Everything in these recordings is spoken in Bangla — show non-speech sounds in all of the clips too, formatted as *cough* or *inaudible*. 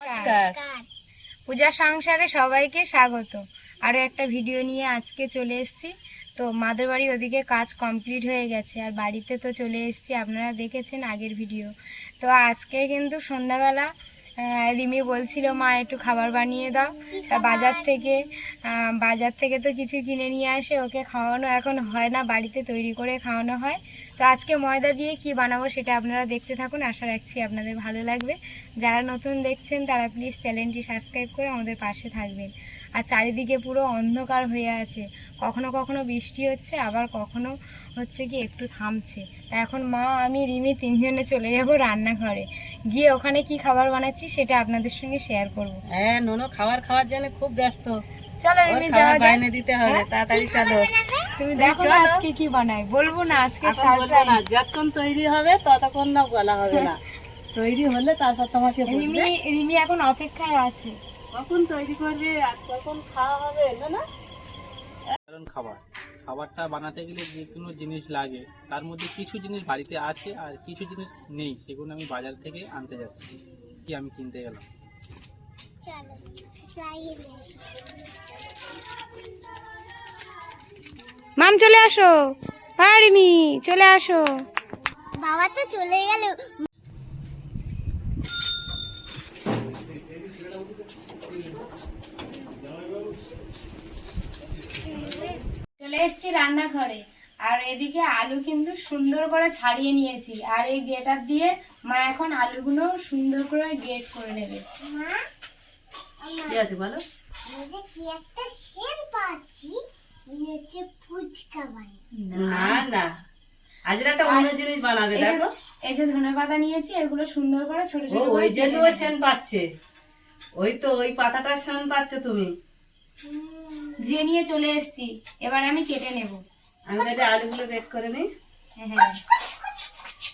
নমস্কার। পূজা সংসারে সবাইকে স্বাগত। আরও একটা ভিডিও নিয়ে আজকে চলে এসেছি। তো মাদের বাড়ি ওদিকে কাজ কমপ্লিট হয়ে গেছে আর বাড়িতে তো চলে এসেছি আপনারা দেখেছেন আগের ভিডিও। তো আজকে কিন্তু সন্ধ্যাবেলা রিমি বলছিল মা একটু খাবার বানিয়ে দাও। তা বাজার থেকে বাজার থেকে তো কিছু কিনে নিয়ে আসে ওকে খাওয়ানো এখন হয় না বাড়িতে তৈরি করে খাওয়ানো হয়। তো আজকে ময়দা দিয়ে কি বানাবো সেটা আপনারা দেখতে থাকুন, আশা রাখছি আপনাদের ভালো লাগবে। যারা নতুন দেখছেন, তারা প্লিজ চ্যানেলটি সাবস্ক্রাইব করে আমাদের পাশে থাকবেন। আর চারিদিকে পুরো অন্ধকার হয়ে আছে। কখনো কখনো বৃষ্টি হচ্ছে, আবার কখনো হচ্ছে কি একটু থামছে। তা এখন মা, আমি, রিমি তিনজনে চলে যাব রান্নাঘরে। গিয়ে ওখানে কি খাবার বানাচ্ছি সেটা আপনাদের সঙ্গে শেয়ার করব। হ্যাঁ নোনো খাবার খাওয়ার জন্য খুব ব্যস্ত। চলো ওর যাওয়া যাক। দিতে হবে হ্যাঁ? তাড়াতাড়ি চলো তুমি দেখো আজকে কি বানাই বলব না আজকে না যতক্ষণ তৈরি হবে ততক্ষণ না বলা হবে না। *laughs* তৈরি হলে তারপর তোমাকে রিমি রিমি এখন অপেক্ষায় আছে। কখন তৈরি করবে আর কখন খাওয়া হবে না না? সাধারণ খাবার। খাবারটা বানাতে গেলে যে কোনো জিনিস লাগে তার মধ্যে কিছু জিনিস বাড়িতে আছে আর কিছু জিনিস নেই সেগুলো আমি বাজার থেকে আনতে যাচ্ছি। কি আমি কিনতে গেলাম? মাম চলে আসো। হ্যাঁ রিমি চলে আসো। বাবা তো চলে গেল। চলে এসেছি রান্নাঘরে। আর এদিকে আলু কিন্তু সুন্দর করে ছাড়িয়ে নিয়েছি। আর এই গেটার দিয়ে মা এখন আলুগুলো সুন্দর করে গেট করে নেবে। মা কি আছে বলো? কি একটা শের পাচ্ছি? ফুচকা না না। আজ একটা অন্য জিনিস বানাবে দেখো। এই যে ধনে পাতা নিয়েছি এগুলো সুন্দর করে ছোট ওই সেন পাচ্ছে। ওই তো ওই পাতাটার সেন পাচ্ছ তুমি। ধুয়ে নিয়ে চলে এসেছি এবার আমি কেটে নেব। আমি তাহলে আলুগুলো বেক করে নিই। হ্যাঁ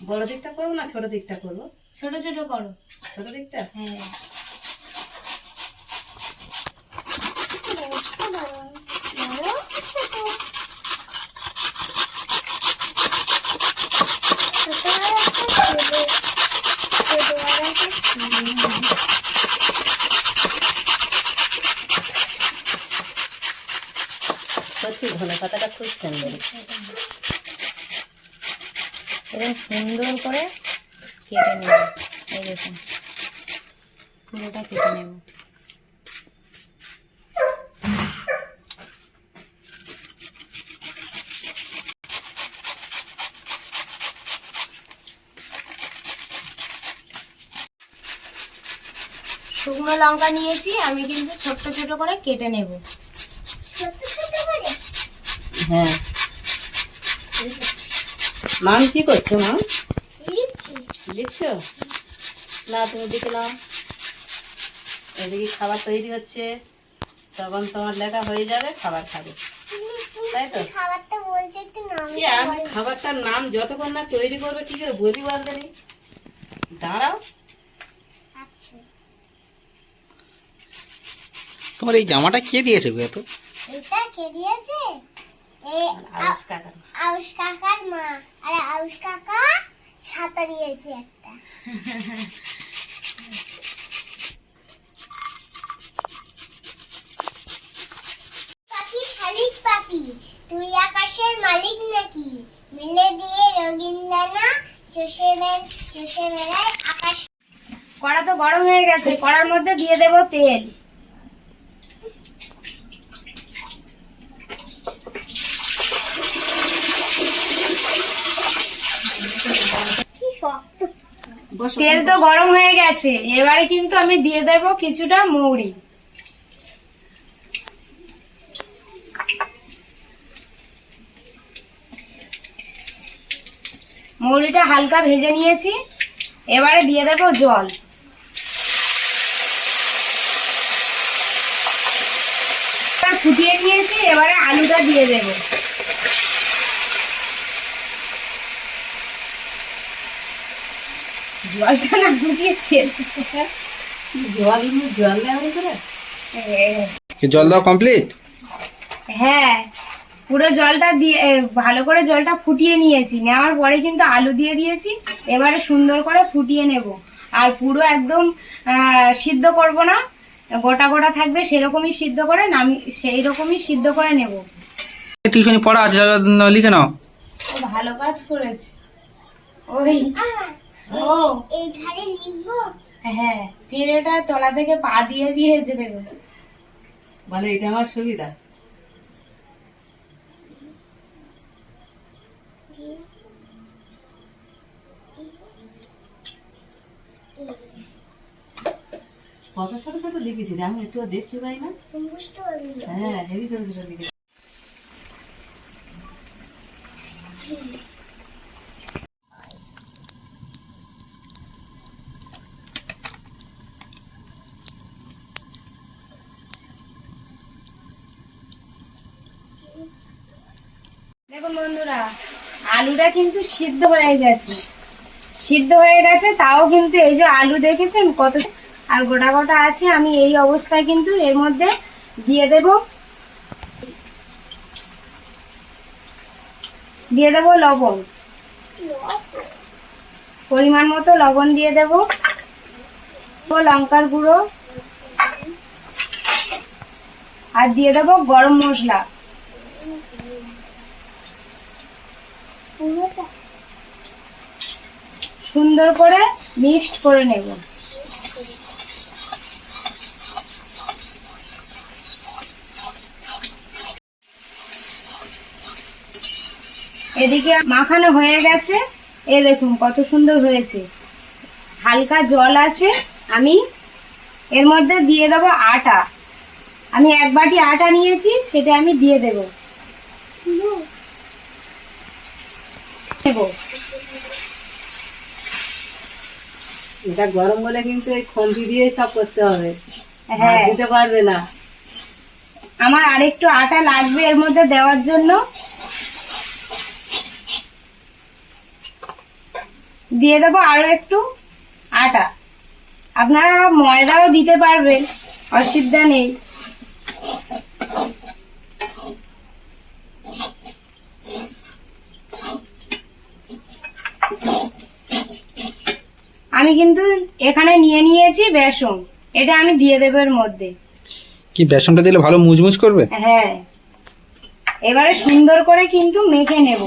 বড় দিকটা করব না ছোট দিকটা করব? ছোট ছোট করো। ছোট দিকটা? হ্যাঁ সত্যি ধনে পাতাটা খুব সুন্দর এরকম সুন্দর করে কেটে নেব। এই দেখুন, পুরোটা কেটে নেব। শুকনো লঙ্কা নিয়েছি, আমি কিন্তু ছোট্ট ছোট করে কেটে নেব। হ্যাঁ। মাম কি করছ মাম? লিখছি লিখছো না তুমি নাও। এদিকে খাবার তৈরি হচ্ছে। তখন তোমার লেখা হয়ে যাবে খাবার খাবে। তাই তো? আমি খাবারটার নাম যতক্ষণ না তৈরি করবে কি করে বলি নি দাঁড়াও। আচ্ছা। তোমার এই জামাটা কে দিয়েছে গো এত? এটা কে দিয়েছে? এই আলস কাকা আউশ কাকার মা। আর আউশ কাকা ছাতা দিয়েছে একটা। পাখি শালিক পাখি তুই আকাশের মালিক নাকি? মিলে দিয়ে রবীন্দ্রনা চষে চষে বেড়ায় আকাশ কড়া তো গরম হয়ে গেছে কড়ার মধ্যে দিয়ে দেব তেল কি শক্ত বসো তেল তো গরম হয়ে গেছে। এবারে কিন্তু আমি দিয়ে দেব কিছুটা মৌরি। মৌরিটা হালকা ভেজে নিয়েছি। এবারে দিয়ে দেব জল। ফুটিয়ে নিয়েছি এবারে আলুটা দিয়ে দেব। জলটা না খেয়েছি। জল জল দেওয়া করে জল দেওয়া কমপ্লিট হ্যাঁ পুরো জলটা দিয়ে ভালো করে জলটা ফুটিয়ে নিয়েছি। নেওয়ার পরে কিন্তু আলু দিয়ে দিয়েছি এবারে সুন্দর করে ফুটিয়ে নেব। আর পুরো একদম সিদ্ধ করব না গোটা গোটা থাকবে সেরকমই সিদ্ধ করে নামি সেই রকমই সিদ্ধ করে নেব। টিউশনি পড়া আছে লিখে নাও। ভালো কাজ করেছে। ওই ও এই ধারে লিখব? হ্যাঁ পিঁড়েটা তলা থেকে পা দিয়ে দিয়েছে দেখো। বলে এটা আমার সুবিধা। কত ছোট ছোট লিখেছি আমি একটু দেখতে পাই না। হ্যাঁ হেভি ছোট ছোট লিখেছি। দেখুন বন্ধুরা, আলুটা কিন্তু সিদ্ধ হয়ে গেছে। সিদ্ধ হয়ে গেছে, তাও কিন্তু এই যে আলু দেখেছেন কত আর গোটা গোটা আছে, আমি এই অবস্থায় কিন্তু এর মধ্যে দিয়ে দেব। দিয়ে দেব লবণ। পরিমাণ মতো লবণ দিয়ে দেব লঙ্কার গুঁড়ো। আর দিয়ে দেব গরম মশলা পুরোটা সুন্দর করে মিক্সড করে নেব। এদিকে মাখানো হয়ে গেছে। এ দেখুন কত সুন্দর হয়েছে। হালকা জল আছে, আমি এর মধ্যে দিয়ে দেবো আটা। আমি এক বাটি আটা নিয়েছি, সেটা আমি দিয়ে দেব। দেবো। এটা গরম বলে কিন্তু এই খন্তি দিয়ে সব করতে হবে। হ্যাঁ। দিতে পারবে না। আমার আরেকটু আটা লাগবে এর মধ্যে দেওয়ার জন্য। দিয়ে দেবো আরও একটু আটা। আপনারা ময়দাও দিতে পারবেন অসুবিধা নেই। আমি কিন্তু এখানে নিয়ে নিয়েছি বেসন। এটা আমি দিয়ে দেবো এর মধ্যে। কি বেসনটা দিলে ভালো মুচমুচ করবে? হ্যাঁ। এবারে সুন্দর করে কিন্তু মেখে নেব।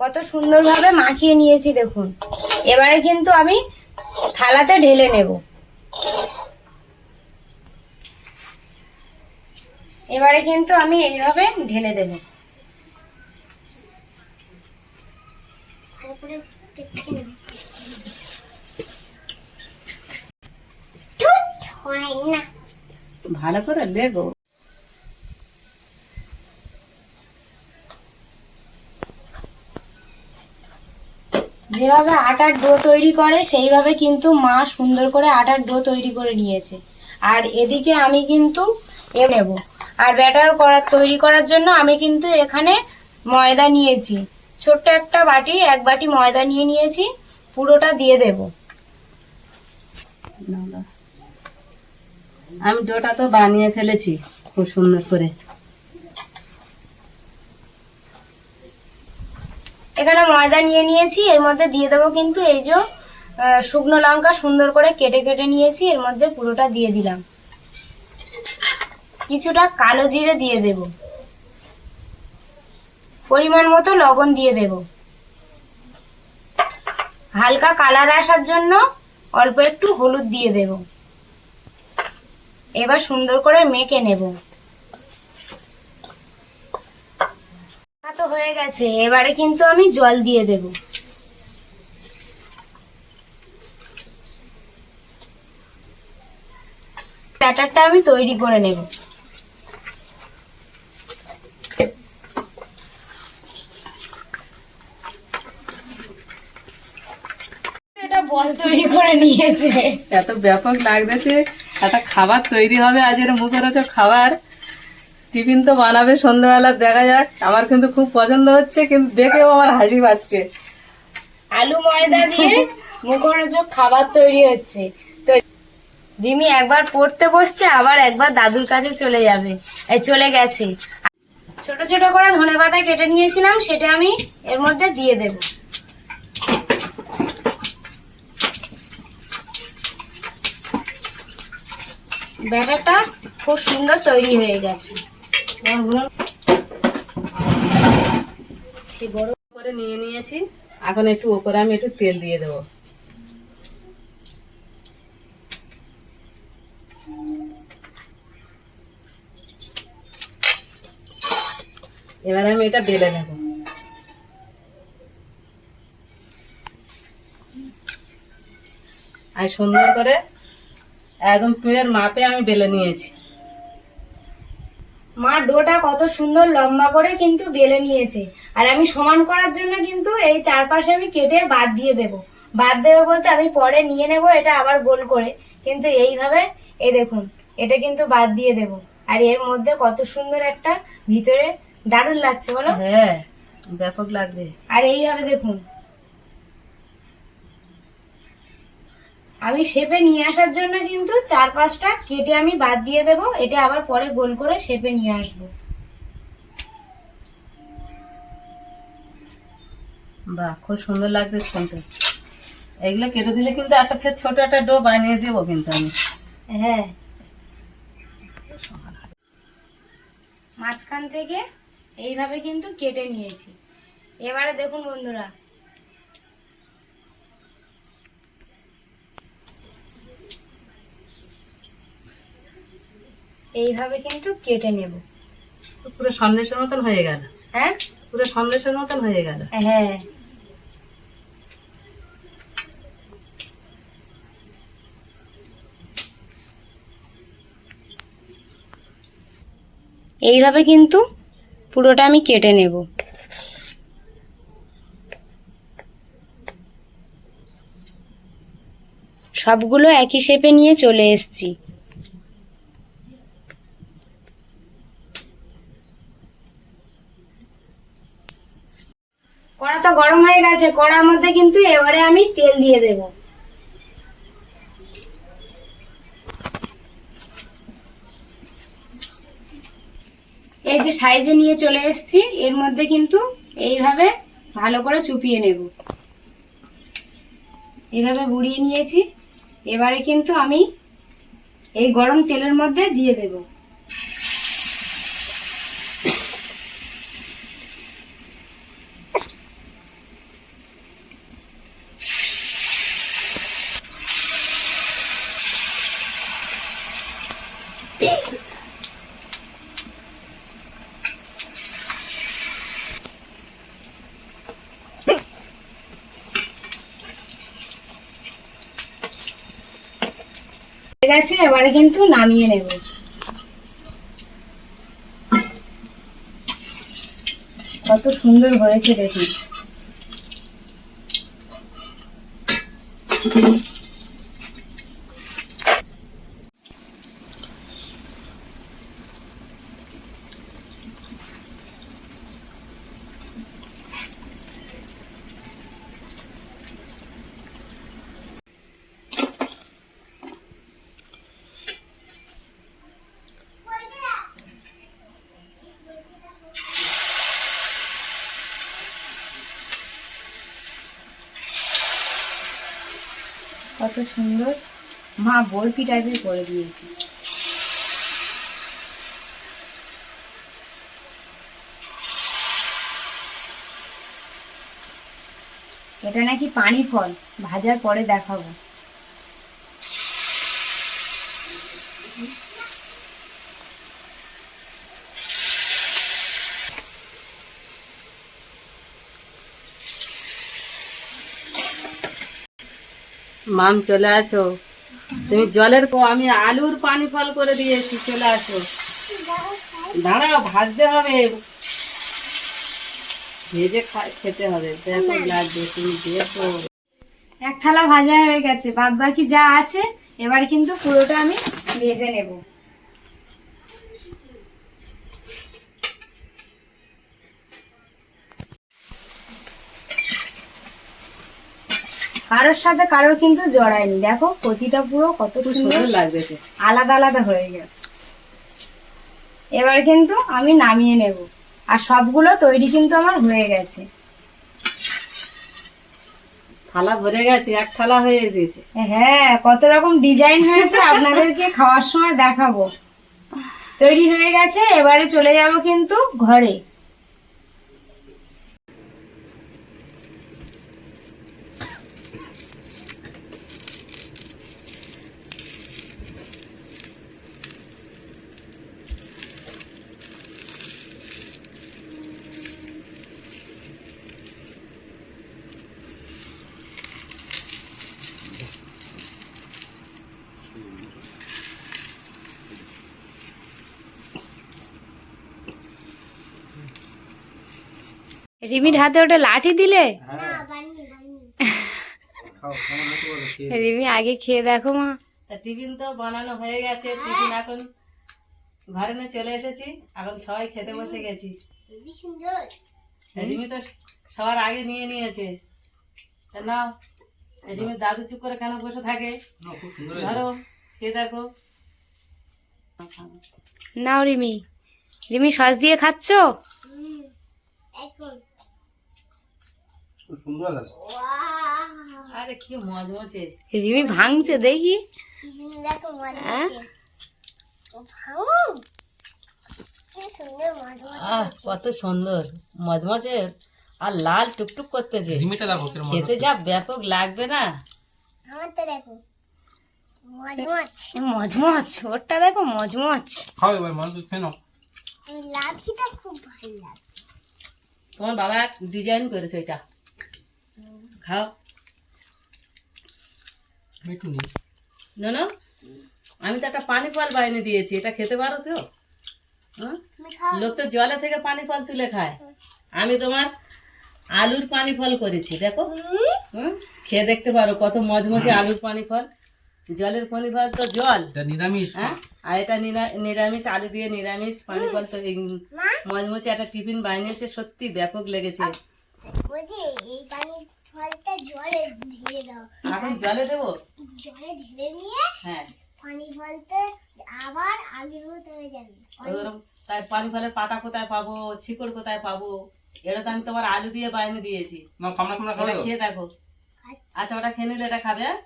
কত সুন্দরভাবে মাখিয়ে নিয়েছি দেখুন। এবারে কিন্তু আমি থালাতে ঢেলে নেব। এবারে কিন্তু আমি এইভাবে ঢেলে দেব। ভালো করে লেগো যেভাবে আটার ডো তৈরি করে, সেইভাবে কিন্তু মা সুন্দর করে আটার ডো তৈরি করে নিয়েছে। আর এদিকে আমি কিন্তু এ নেব। আর ব্যাটার করার, তৈরি করার জন্য আমি কিন্তু এখানে ময়দা নিয়েছি। ছোট্ট একটা বাটি এক বাটি ময়দা নিয়ে নিয়েছি পুরোটা দিয়ে দেব। আমি ডোটা তো বানিয়ে ফেলেছি খুব সুন্দর করে। এখানে ময়দা নিয়ে নিয়েছি এর মধ্যে দিয়ে দেবো কিন্তু এই যে শুকনো লঙ্কা সুন্দর করে কেটে কেটে নিয়েছি এর মধ্যে পুরোটা দিয়ে দিলাম। কিছুটা কালো জিরে দিয়ে দেব। পরিমাণ মতো লবণ দিয়ে দেব। হালকা কালার আসার জন্য অল্প একটু হলুদ দিয়ে দেব। এবার সুন্দর করে মেখে নেব। তো হয়ে গেছে, এবারে কিন্তু আমি জল দিয়ে দেব। ব্যাটারটা আমি তৈরি করে নেব এটা বল তৈরি করে নিয়েছে। এত ব্যাপক লাগতেছে একটা খাবার তৈরি হবে আজের মুখরোচক খাবার। টিফিন তো বানাবে সন্ধ্যাবেলা দেখা যাক। আমার কিন্তু খুব পছন্দ হচ্ছে কিন্তু দেখেও আমার হাসি পাচ্ছে। আলু ময়দা দিয়ে মুখরোচক খাবার তৈরি হচ্ছে। তো রিমি একবার পড়তে বসছে আবার একবার দাদুর কাছে চলে যাবে। এই চলে গেছে। ছোট ছোট করে ধনে পাতা কেটে নিয়েছিলাম সেটা আমি এর মধ্যে দিয়ে দেব। ব্যাটারটা খুব সুন্দর তৈরি হয়ে গেছে। সে বড় করে নিয়ে নিয়েছি। এখন একটু ওপরে আমি একটু তেল দিয়ে দেবো। এবার আমি এটা বেলে নেব। আর সুন্দর করে একদম পিঁড়ের মাপে আমি বেলে নিয়েছি। মা ডোটা কত সুন্দর লম্বা করে কিন্তু বেলে নিয়েছে। আর আমি সমান করার জন্য কিন্তু এই চারপাশে আমি কেটে বাদ দিয়ে দেব। বাদ দেবো বলতে আমি পরে নিয়ে নেব এটা আবার গোল করে। কিন্তু এইভাবে এই দেখুন এটা কিন্তু বাদ দিয়ে দেব। আর এর মধ্যে কত সুন্দর একটা ভিতরে দারুণ লাগছে বলো। হ্যাঁ ব্যাপক লাগবে। আর এইভাবে দেখুন আমি শেপে নিয়ে আসার জন্য কিন্তু চার পাঁচটা কেটে আমি বাদ দিয়ে দেব। এটা আবার পরে গোল করে শেপে নিয়ে আসব। বাহ খুব সুন্দর লাগছে শুনতে। এগুলো কেটে দিলে কিন্তু একটা ফের ছোট একটা ডো বানিয়ে দেবো কিন্তু আমি। হ্যাঁ। মাঝখান থেকে এইভাবে কিন্তু কেটে নিয়েছি। এবারে দেখুন বন্ধুরা এইভাবে কিন্তু কেটে নেব। পুরো সন্দেশের মতন হয়ে গেল। হ্যাঁ? পুরো সন্দেশের মতন হয়ে গেল। হ্যাঁ। এইভাবে কিন্তু পুরোটা আমি কেটে নেব। সবগুলো একই শেপে নিয়ে চলে এসেছি। কড়া তো গরম হয়ে গেছে, কড়ার মধ্যে কিন্তু এবারে আমি তেল দিয়ে দেব। এই যে সাইজে নিয়ে চলে এসেছি, এর মধ্যে কিন্তু এইভাবে ভালো করে চুপিয়ে নেব। এইভাবে বুড়িয়ে নিয়েছি, এবারে কিন্তু আমি এই গরম তেলের মধ্যে দিয়ে দেবো। গেছে এবারে কিন্তু নামিয়ে নেব। কত সুন্দর হয়েছে দেখুন। সুন্দর মা বরফি টাইপের করে দিয়েছি। এটা নাকি পানি ফল ভাজার পরে দেখাবো। মাম, চলে আসো। তুমি জলের আমি আলুর পানি ফল করে দিয়েছি, চলে আসো। দাঁড়াও, ভাজতে হবে। ভেজে খেতে হবে। দেখো লাগবে তুমি দেখো এক থালা ভাজা হয়ে গেছে। বাদ বাকি যা আছে, এবার কিন্তু পুরোটা আমি ভেজে নেব। কারোর সাথে কারোর কিন্তু জড়ায়নি। দেখো প্রতিটা পুরো কত সুন্দর লাগতেছে। আলাদা আলাদা হয়ে গেছে। এবার কিন্তু আমি নামিয়ে নেব। আর সবগুলো তৈরি কিন্তু আমার হয়ে গেছে। থালা ভরে গেছে এক থালা হয়ে গেছে হ্যাঁ কত রকম ডিজাইন হয়েছে আপনাদেরকে খাওয়ার সময় দেখাবো। তৈরি হয়ে গেছে এবারে চলে যাব কিন্তু ঘরে। রিমির হাতে ওটা লাঠি দিলে? না খেয়ে রিমি আগে খেয়ে দেখো মা। তা টিফিন তো বানানো হয়ে গেছে টিফিন এখন ঘরে নিয়ে চলে এসেছি এখন সবাই খেতে বসে গেছি। রিমি তো সবার আগে নিয়ে নিয়েছে। তা নাও রিমির দাদু চুপ করে কেন বসে থাকে? না। ধরো খেয়ে দেখো। নাও রিমি। রিমি সস দিয়ে খাচ্ছ? এখন। সুন্দর আছে আরে কি মজমচে রিমি ভাঙছে দেখি। হ্যাঁ? কত সুন্দর। মজমচে আর লাল টুকটুক করতেছে। রিমিটা দেখো খেতে যা ব্যাপক লাগবে না। আমার দেখো। মজমজ ওরটা দেখো মজমজ খাও এবার খেয়ে নাও। লাঠিটা খুব ভালো লাগে তোমার বাবা ডিজাইন করেছে এটা। খাও। একটু না না। আমি তো একটা পানি ফল বাইনে দিয়েছি এটা খেতে পারো তো? হ্যাঁ? লোক তো জলে থেকে পানি ফল তুলে খায়। আমি তোমার আলুর পানি ফল করেছি দেখো। হুম? খেয়ে দেখতে পারো কত মজমজে আলুর পানি ফল জলের পানি ফল তো জল। নিরামিষ। হ্যাঁ? আর এটা নিরা- নিরামিষ আলু দিয়ে নিরামিষ পানি ফল তো মজমজে একটা টিফিন বানিয়েছে সত্যি ব্যাপক লেগেছে। ফলটা জলে ঢেলে দাও। এখন জলে দেবো? জলে ঢেলে দিয়ে হ্যাঁ। পানি ফলতে আবার আগের মতো হয়ে যাবে। তাই পানি ফলের পাতা কোথায় পাবো? শিকড় কোথায় পাবো? এটা তো আমি তোমার আলু দিয়ে বাইনে দিয়েছি। না কামড়া কামড়া খাবে খেয়ে দেখো। আচ্ছা। ওটা খেয়ে নিলে এটা খাবে? হ্যাঁ?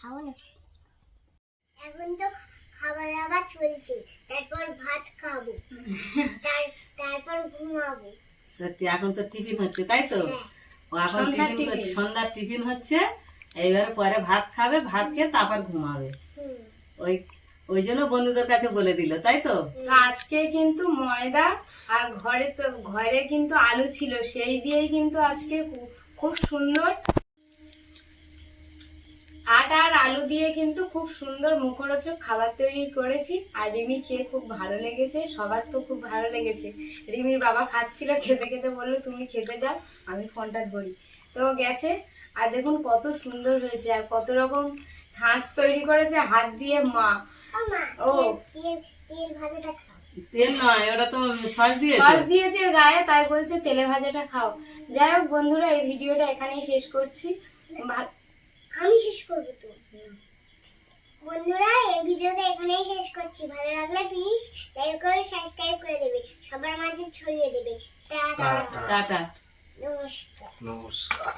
খাব না। এখন তো খাবার দাবার চলছে তারপর ভাত খাব। *laughs* তার- তারপর ঘুমাবো। সত্যি এখন তো টিফিন হচ্ছে তাই তো। ও এখন টিফিন সন্ধ্যার টিফিন হচ্ছে এইবারে পরে ভাত খাবে ভাত খেয়ে তারপর ঘুমাবে। ওই ওই জন্য বন্ধুদের কাছে বলে দিল তাই তো? তো আজকে কিন্তু ময়দা আর ঘরে তো ঘরে কিন্তু আলু ছিল সেই দিয়েই কিন্তু আজকে খুব সুন্দর আটা আর আলু দিয়ে কিন্তু খুব সুন্দর মুখরোচক খাবার তৈরি করেছি। আর রিমি খেয়ে খুব ভালো লেগেছে সবার তো খুব ভালো লেগেছে। রিমির বাবা খাচ্ছিল খেতে খেতে বলল তুমি খেতে যাও আমি ফোনটা ধরি। তো গেছে। আর দেখুন কত সুন্দর হয়েছে আর কত রকম ছাঁচ তৈরি করেছে হাত দিয়ে মা। ও। তেল- নয় ওটা তো সস দিয়েছে। সস দিয়েছে গায়ে তাই বলছে তেলে ভাজাটা খাও। যাই হোক বন্ধুরা এই ভিডিওটা এখানেই শেষ করছি। আমি শেষ করব তো। বন্ধুরা এই ভিডিওটা এখানেই শেষ করছি। ভালো লাগলে প্লিজ লাইক করে সাবস্ক্রাইব করে দেবে। সবার মাঝে ছড়িয়ে দেবে। টাটা। টাটা। নমস্কার। নমস্কার।